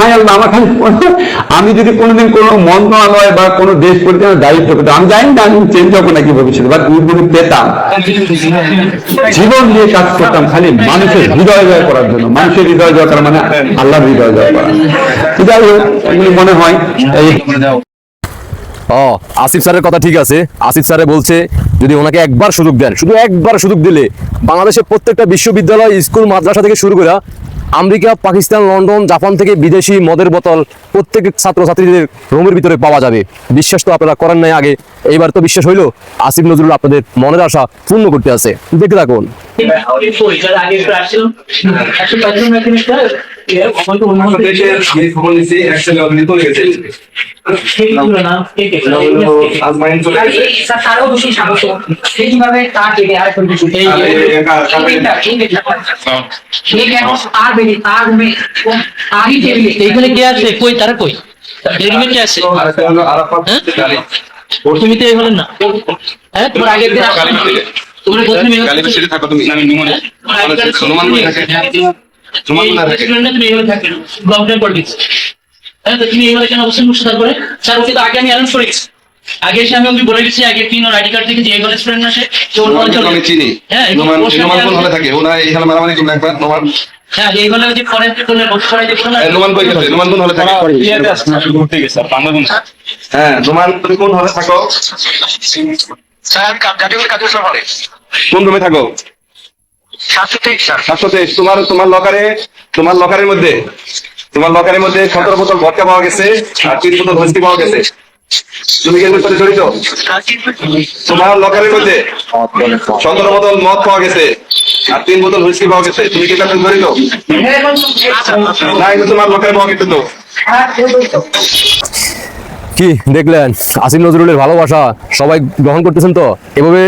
High আল্লাহ খালি আমি যদি কোনোদিন কোনো মন্ত্রণালয় বা কোনো দেশ পরিচালনার দায়িত্ব পেতাম, আমি জানি না আমি চেঞ্জ হব নাকি ভবিষ্যতে বা যদি পেতাম। জীবন দিয়ে কাজ করতাম খালি মানুষের হৃদয় জয় করার জন্য। মানুষের হৃদয় জয় করা মানে আল্লাহর হৃদয় জয় করা। যাই হোক মনে হয়। এই ও, আসিফ স্যারের কথা ঠিক আছে। আসিফ স্যারে বলছে, যদি ওনাকে একবার সুযোগ দেন, শুধু একবার সুযোগ দিলে বাংলাদেশের প্রত্যেকটা বিশ্ববিদ্যালয়, স্কুল, মাদ্রাসা থেকে শুরু করে আমেরিকা, পাকিস্তান, লন্ডন, জাপান থেকে বিদেশি মদের বোতল প্রত্যেক ছাত্রছাত্রীদের রুমের ভিতরে পাওয়া যাবে। বিশ্বাস তো আপনারা করেন নাই আগে। এইবার তো বিশ্বাস হইল। আসিফ নজরুল আপনাদের মনের আশা পূর্ণ করতে আছে। দেখতে থাকুন। আমাকে এইখানে কে আছে? কই তারা কই? বেরুমে কে আছে? হলো তুমি তো না? হ্যাঁ তোমার আগের দিন প্রথমে থাকো তুমি। আমি নুমান। নুমান থাকে। থাকে। তুমি এইভাবে থাকে লকডাউন করে দিচ্ছি। হ্যাঁ তুমি কেন স্যার ওকে তো আগে আমি অ্যানাউন্স আগে এসে আমি ওকে বলে গেছি আগে তিন ওর আইডি কার্ড থেকে যে কলেজ স্টুডেন্ট আসে যে ওর নুমান আমি চিনি। হ্যাঁ নুমান ওর কোন হলে থাকে? ওনা এখানে মারামারি করলে একবার নুমান হ্যাঁ এই হলে যে ফরেন করলে বসে পড়াই যে এই নুমান কই গেছে নুমান কোন হলে থাকে হ্যাঁ নুমান তুমি কোন হলে থাকো কোন রুমে থাকো? সাতশো তেইশ তোমার তোমার লকারে তোমার লকারের মধ্যে? তোমার লকারের মধ্যে সতেরো বোতল ভটকা পাওয়া গেছে আর তিন বোতল হস্তি পাওয়া গেছে। তুমি কি সাথে জড়িত? তোমার লকারের মধ্যে সতেরো বোতল মদ পাওয়া গেছে আর তিন বোতল হুইস্কি পাওয়া গেছে। তুমি কি সাথে জড়িত? না কিন্তু তোমার লকারে পাওয়া গেছে তো। কি দেখলেন? আসিফ নজরুলের ভালোবাসা সবাই গ্রহণ করতেছেন তো? এভাবে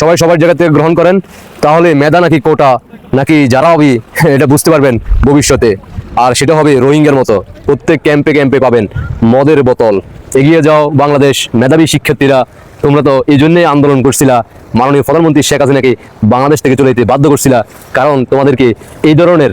সবাই সবার জায়গা থেকে গ্রহণ করেন? তাহলে মেধা নাকি কোটা? নাকি যারা হবে, এটা বুঝতে পারবেন ভবিষ্যতে। আর সেটা হবে রোহিঙ্গার মতো। প্রত্যেক ক্যাম্পে ক্যাম্পে পাবেন মদের বোতল। এগিয়ে যাও বাংলাদেশ মেধাবী শিক্ষার্থীরা। তোমরা তো এই জন্যই আন্দোলন করছিলা। মাননীয় প্রধানমন্ত্রী শেখ হাসিনাকে বাংলাদেশ থেকে চলে যেতে বাধ্য করছিলা। কারণ তোমাদেরকে এই ধরনের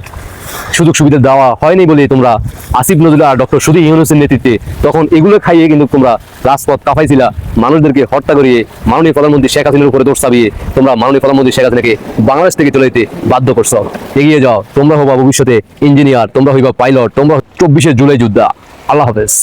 সুযোগ সুবিধা দেওয়া হয়নি বলে তোমরা আসিফ নজরুল আর ডক্টর সুদী ইউনুসের নেতৃত্বে তখন এগুলো খাইয়ে কিন্তু তোমরা রাজপথ কাফাইছিলা মানুষদেরকে হত্যা করিয়ে মাননীয় প্রধানমন্ত্রী শেখ হাসিনার উপরে দোষ চাপিয়ে তোমরা মাননীয় প্রধানমন্ত্রী শেখ হাসিনাকে বাংলাদেশ থেকে চলে যেতে বাধ্য করছ। এগিয়ে যাও, তোমরা হবা ভবিষ্যতে ইঞ্জিনিয়ার, তোমরা হইবা পাইলট, তোমরা চব্বিশে জুলাই যোদ্ধা। আল্লাহ হাফেজ।